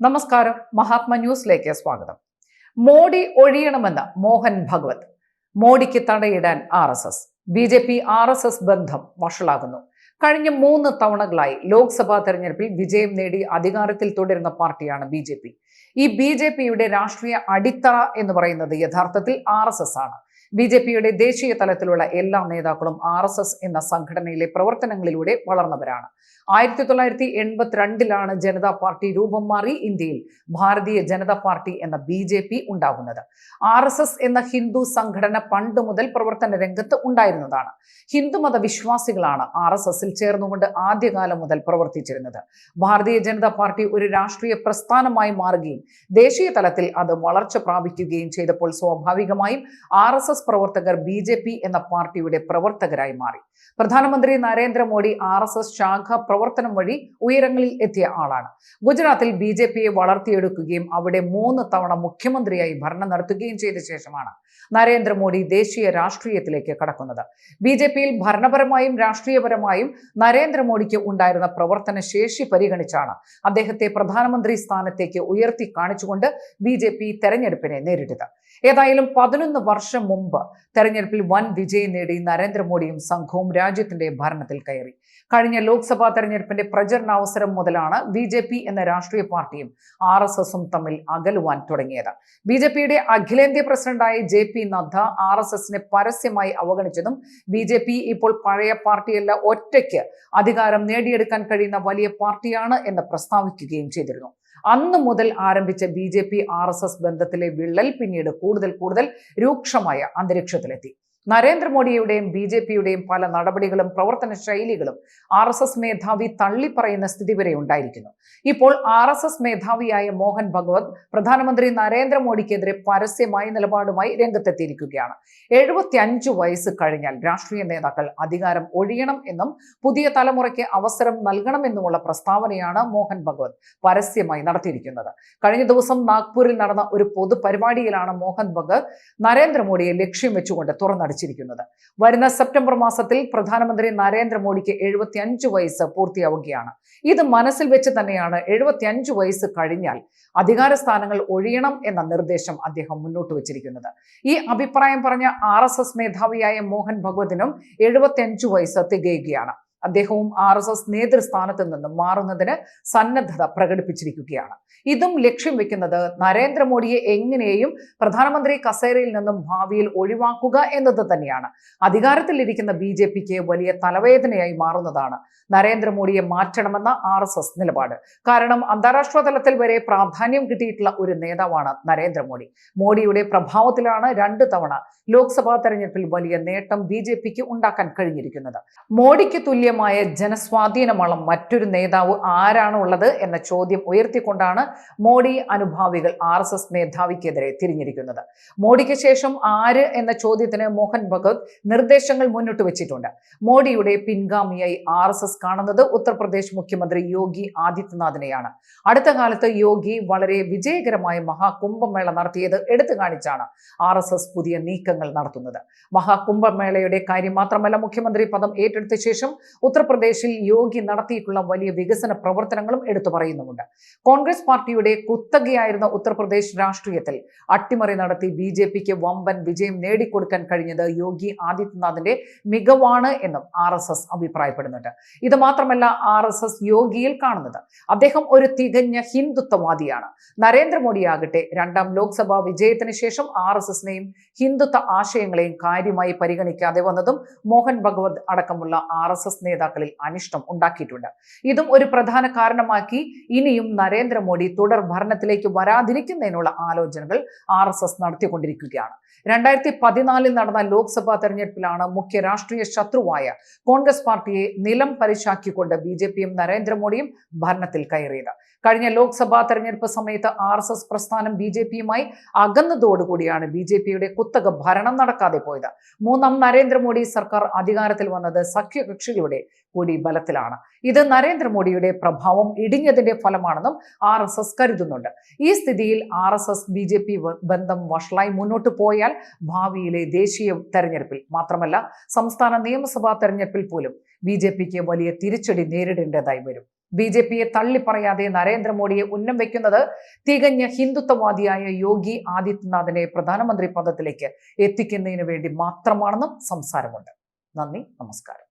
നമസ്കാരം. മഹാത്മ ന്യൂസിലേക്ക് സ്വാഗതം. മോഡി ഒഴിയണമെന്ന് മോഹൻ ഭഗവത്. മോഡിക്ക് തടയിടാൻ R S S. B J P R S S ബന്ധം വഷളാകുന്നു. കഴിഞ്ഞ മൂന്ന് തവണകളായി ലോക്സഭാ തെരഞ്ഞെടുപ്പിൽ വിജയം നേടി അധികാരത്തിൽ തുടരുന്ന പാർട്ടിയാണ് ബി ജെ പി. ഈ ബി ജെ പിയുടെ രാഷ്ട്രീയ അടിത്തറ എന്ന് പറയുന്നത് യഥാർത്ഥത്തിൽ ആർ എസ് എസ് ആണ്. ബി ജെ പിയുടെ ദേശീയ തലത്തിലുള്ള എല്ലാ നേതാക്കളും ആർ എസ് എസ് എന്ന സംഘടനയിലെ പ്രവർത്തനങ്ങളിലൂടെ വളർന്നവരാണ്. ആയിരത്തി തൊള്ളായിരത്തി എൺപത്തിരണ്ടിലാണ് ജനതാ പാർട്ടി രൂപം മാറി ഇന്ത്യയിൽ ഭാരതീയ ജനതാ പാർട്ടി എന്ന ബി ജെ പി ഉണ്ടാകുന്നത്. ആർ എസ് എസ് എന്ന ഹിന്ദു സംഘടന പണ്ട് മുതൽ പ്രവർത്തന രംഗത്ത് ഉണ്ടായിരുന്നതാണ്. ഹിന്ദുമത വിശ്വാസികളാണ് ആർ എസ് എസിൽ ചേർന്നുകൊണ്ട് ആദ്യകാലം മുതൽ പ്രവർത്തിച്ചിരുന്നത്. ഭാരതീയ ജനതാ പാർട്ടി ഒരു രാഷ്ട്രീയ പ്രസ്ഥാനമായി മാറുകയും ദേശീയ തലത്തിൽ അത് വളർച്ച പ്രാപിക്കുകയും ചെയ്തപ്പോൾ സ്വാഭാവികമായും ആർ എസ് എസ് പ്രവർത്തകർ ബി ജെ പി എന്ന പാർട്ടിയുടെ പ്രവർത്തകരായി മാറി. പ്രധാനമന്ത്രി നരേന്ദ്രമോദി ആർ എസ് എസ് ശാഖ പ്രവർത്തനം വഴി ഉയരങ്ങളിൽ എത്തിയ ആളാണ്. ഗുജറാത്തിൽ ബി ജെ പിയെ വളർത്തിയെടുക്കുകയും അവിടെ മൂന്ന് തവണ മുഖ്യമന്ത്രിയായി ഭരണം നടത്തുകയും ചെയ്ത ശേഷമാണ് നരേന്ദ്രമോദി ദേശീയ രാഷ്ട്രീയത്തിലേക്ക് കടക്കുന്നത്. ബി ജെ പിയിൽ ഭരണപരമായും രാഷ്ട്രീയപരമായും നരേന്ദ്രമോദിക്ക് ഉണ്ടായിരുന്ന പ്രവർത്തന ശേഷി പരിഗണിച്ചാണ് അദ്ദേഹത്തെ പ്രധാനമന്ത്രി സ്ഥാനത്തേക്ക് ഉയർത്തി കാണിച്ചുകൊണ്ട് ബി ജെ പി തെരഞ്ഞെടുപ്പിനെ നേരിട്ടത്. ഏതായാലും പതിനൊന്ന് വർഷം മുമ്പ് തെരഞ്ഞെടുപ്പിൽ വൻ വിജയം നേടി നരേന്ദ്രമോദിയും സംഘവും രാജ്യത്തിന്റെ ഭരണത്തിൽ കയറി. കഴിഞ്ഞ ലോക്സഭാ തെരഞ്ഞെടുപ്പിന്റെ പ്രചരണാവസരം മുതലാണ് ബി ജെ പി എന്ന രാഷ്ട്രീയ പാർട്ടിയും ആർ എസ് എസും തമ്മിൽ അകലുവാൻ തുടങ്ങിയത്. ബി ജെ പിയുടെ അഖിലേന്ത്യാ പ്രസിഡന്റായ J P Nadda R S എസിനെ പരസ്യമായി അവഗണിച്ചതും ബി ജെ പി ഇപ്പോൾ പഴയ പാർട്ടിയല്ല ഒറ്റയ്ക്ക് അധികാരം നേടിയെടുക്കാൻ കഴിയുന്ന വലിയ പാർട്ടിയാണ് എന്ന് പ്രസ്താവിക്കുകയും ചെയ്തിരുന്നു. അന്ന് മുതൽ ആരംഭിച്ച B J P R S S ബന്ധത്തിലെ വിള്ളൽ പിന്നീട് കൂടുതൽ കൂടുതൽ രൂക്ഷമായ അന്തരീക്ഷത്തിലെത്തി. നരേന്ദ്രമോദിയുടെയും ബി ജെ പിയുടെയും പല നടപടികളും പ്രവർത്തന ശൈലികളും ആർ എസ് എസ് മേധാവി തള്ളിപ്പറയുന്ന സ്ഥിതി വരെ ഉണ്ടായിരിക്കുന്നു. ഇപ്പോൾ ആർ എസ് എസ് മേധാവിയായ മോഹൻ ഭഗവത് പ്രധാനമന്ത്രി നരേന്ദ്രമോദിക്കെതിരെ പരസ്യമായ നിലപാടുമായി രംഗത്തെത്തിയിരിക്കുകയാണ്. എഴുപത്തി അഞ്ച് വയസ്സ് കഴിഞ്ഞാൽ രാഷ്ട്രീയ നേതാക്കൾ അധികാരം ഒഴിയണം എന്നും പുതിയ തലമുറയ്ക്ക് അവസരം നൽകണമെന്നുമുള്ള പ്രസ്താവനയാണ് മോഹൻ ഭഗവത് പരസ്യമായി നടത്തിയിരിക്കുന്നത്. കഴിഞ്ഞ ദിവസം നാഗ്പൂരിൽ നടന്ന ഒരു പൊതുപരിപാടിയിലാണ് മോഹൻ ഭഗവത് നരേന്ദ്രമോദിയെ ലക്ഷ്യം വെച്ചുകൊണ്ട് തുറന്നടിച്ചിരിക്കുന്നത് വരുന്ന സെപ്റ്റംബർ മാസത്തിൽ പ്രധാനമന്ത്രി നരേന്ദ്രമോദിക്ക് എഴുപത്തി അഞ്ച് വയസ്സ് പൂർത്തിയാവുകയാണ്. ഇത് മനസ്സിൽ വെച്ച് തന്നെയാണ് എഴുപത്തി അഞ്ച് വയസ്സ് കഴിഞ്ഞാൽ അധികാര സ്ഥാനങ്ങൾ ഒഴിയണം എന്ന നിർദ്ദേശം അദ്ദേഹം മുന്നോട്ട് വെച്ചിരിക്കുന്നത്. ഈ അഭിപ്രായം പറഞ്ഞ ആർ മേധാവിയായ മോഹൻ ഭഗവതിനും എഴുപത്തി വയസ്സ് തികയുകയാണ്. അദ്ദേഹവും ആർ എസ് എസ് നേതൃസ്ഥാനത്ത് നിന്നും മാറുന്നതിന് സന്നദ്ധത പ്രകടിപ്പിച്ചിരിക്കുകയാണ്. ഇതും ലക്ഷ്യം വെക്കുന്നത് നരേന്ദ്രമോദിയെ എങ്ങനെയും പ്രധാനമന്ത്രി കസേരയിൽ നിന്നും ഭാവിയിൽ ഒഴിവാക്കുക എന്നത് തന്നെയാണ്. അധികാരത്തിലിരിക്കുന്ന ബി ജെ പിക്ക് വലിയ തലവേദനയായി മാറുന്നതാണ് നരേന്ദ്രമോദിയെ മാറ്റണമെന്ന ആർ എസ് എസ് നിലപാട്. കാരണം അന്താരാഷ്ട്ര തലത്തിൽ വരെ പ്രാധാന്യം കിട്ടിയിട്ടുള്ള ഒരു നേതാവാണ് നരേന്ദ്രമോദി. മോഡിയുടെ പ്രഭാവത്തിലാണ് രണ്ട് തവണ ലോക്സഭാ തെരഞ്ഞെടുപ്പിൽ വലിയ നേട്ടം ബി ജെ പിക്ക് ഉണ്ടാക്കാൻ കഴിഞ്ഞിരിക്കുന്നത്. മോഡിക്ക് തുല്യമായ ജനസ്വാധീനമുള്ള മറ്റൊരു നേതാവ് ആരാണ് ഉള്ളത് എന്ന ചോദ്യം ഉയർത്തിക്കൊണ്ടാണ് മോഡി അനുഭാവികൾ ആർ എസ് എസ് മേധാവിക്കെതിരെ തിരിഞ്ഞിരിക്കുന്നത്. മോഡിക്ക് ശേഷം ആര് എന്ന ചോദ്യത്തിന് മോഹൻ ഭഗത് നിർദ്ദേശങ്ങൾ മുന്നോട്ട് വെച്ചിട്ടുണ്ട്. മോഡിയുടെ പിൻഗാമിയായി ആർ എസ് എസ് കാണുന്നത് ഉത്തർപ്രദേശ് മുഖ്യമന്ത്രി യോഗി ആദിത്യനാഥിനെയാണ്. അടുത്ത കാലത്ത് യോഗി വളരെ വിജയകരമായ മഹാകുംഭമേള നടത്തിയത് എടുത്തു കാണിച്ചാണ് ആർ എസ് എസ് പുതിയ നീക്കങ്ങൾ നടത്തുന്നത്. മഹാകുംഭമേളയുടെ കാര്യം മാത്രമല്ല മുഖ്യമന്ത്രി പദം ഏറ്റെടുത്ത ശേഷം ഉത്തർപ്രദേശിൽ യോഗി നടത്തിയിട്ടുള്ള വലിയ വികസന പ്രവർത്തനങ്ങളും എടുത്തു പറയുന്നുമുണ്ട്. കോൺഗ്രസ് പാർട്ടിയുടെ കുത്തകയായിരുന്ന ഉത്തർപ്രദേശ് രാഷ്ട്രീയത്തിൽ അട്ടിമറി നടത്തി ബി ജെ പിക്ക് വമ്പൻ വിജയം നേടിക്കൊടുക്കാൻ കഴിഞ്ഞത് യോഗി ആദിത്യനാഥിന്റെ മികവാണ് എന്നും ആർ എസ് എസ് അഭിപ്രായപ്പെടുന്നുണ്ട്. ഇത് മാത്രമല്ല ആർ എസ് എസ് യോഗിയിൽ കാണുന്നത്. അദ്ദേഹം ഒരു തികഞ്ഞ ഹിന്ദുത്വവാദിയാണ്. നരേന്ദ്രമോദിയാകട്ടെ രണ്ടാം ലോക്സഭാ വിജയത്തിന് ശേഷം ആർ എസ് എസിനെയും ഹിന്ദുത്വ ആശയങ്ങളെയും കാര്യമായി പരിഗണിക്കാതെ വന്നതും മോഹൻ ഭഗവത് അടക്കമുള്ള ആർ എസ് എസ് നേതാക്കളിൽ അനിഷ്ടം ഉണ്ടാക്കിയിട്ടുണ്ട്. ഇതും ഒരു പ്രധാന കാരണമാക്കി ഇനിയും നരേന്ദ്രമോദി തുടർ ഭരണത്തിലേക്ക് വരാതിരിക്കുന്നതിനുള്ള ആലോചനകൾ ആർ എസ് എസ് നടത്തിക്കൊണ്ടിരിക്കുകയാണ്. രണ്ടായിരത്തി പതിനാലിൽ നടന്ന ലോക്സഭാ തെരഞ്ഞെടുപ്പിലാണ് മുഖ്യ രാഷ്ട്രീയ ശത്രുവായ കോൺഗ്രസ് പാർട്ടിയെ നിലം പരിശാക്കിക്കൊണ്ട് ബി ജെ പിയും നരേന്ദ്രമോദിയും ഭരണത്തിൽ കയറിയത്. കഴിഞ്ഞ ലോക്സഭാ തെരഞ്ഞെടുപ്പ് സമയത്ത് ആർ എസ് എസ് പ്രസ്ഥാനം ബി ജെ പിയുമായി അകന്നതോടുകൂടിയാണ് ബി ജെ പിയുടെ കുത്തക ഭരണം നടക്കാതെ പോയത്. മൂന്നാം നരേന്ദ്രമോദി സർക്കാർ അധികാരത്തിൽ വന്നത് സഖ്യകക്ഷികളുടെ കൂടി ബലത്തിലാണ്. ഇത് നരേന്ദ്രമോദിയുടെ പ്രഭാവം ഇടിഞ്ഞതിന്റെ ഫലമാണെന്നും ആർ എസ് എസ് കരുതുന്നുണ്ട്. ഈ സ്ഥിതിയിൽ R S S B J P ബന്ധം വഷളായി മുന്നോട്ട് പോയാൽ ഭാവിയിലെ ദേശീയ തെരഞ്ഞെടുപ്പിൽ മാത്രമല്ല സംസ്ഥാന നിയമസഭാ തെരഞ്ഞെടുപ്പിൽ പോലും ബി ജെ പിക്ക് വലിയ തിരിച്ചടി നേരിടേണ്ടതായി വരും. ബി ജെ പിയെ തള്ളിപ്പറയാതെ നരേന്ദ്രമോദിയെ ഉന്നം വെക്കുന്നത് തികഞ്ഞ ഹിന്ദുത്വവാദിയായ യോഗി ആദിത്യനാഥിനെ പ്രധാനമന്ത്രി പദത്തിലേക്ക് എത്തിക്കുന്നതിന് വേണ്ടി മാത്രമാണെന്നും സംസാരമുണ്ട്. നന്ദി നമസ്കാരം.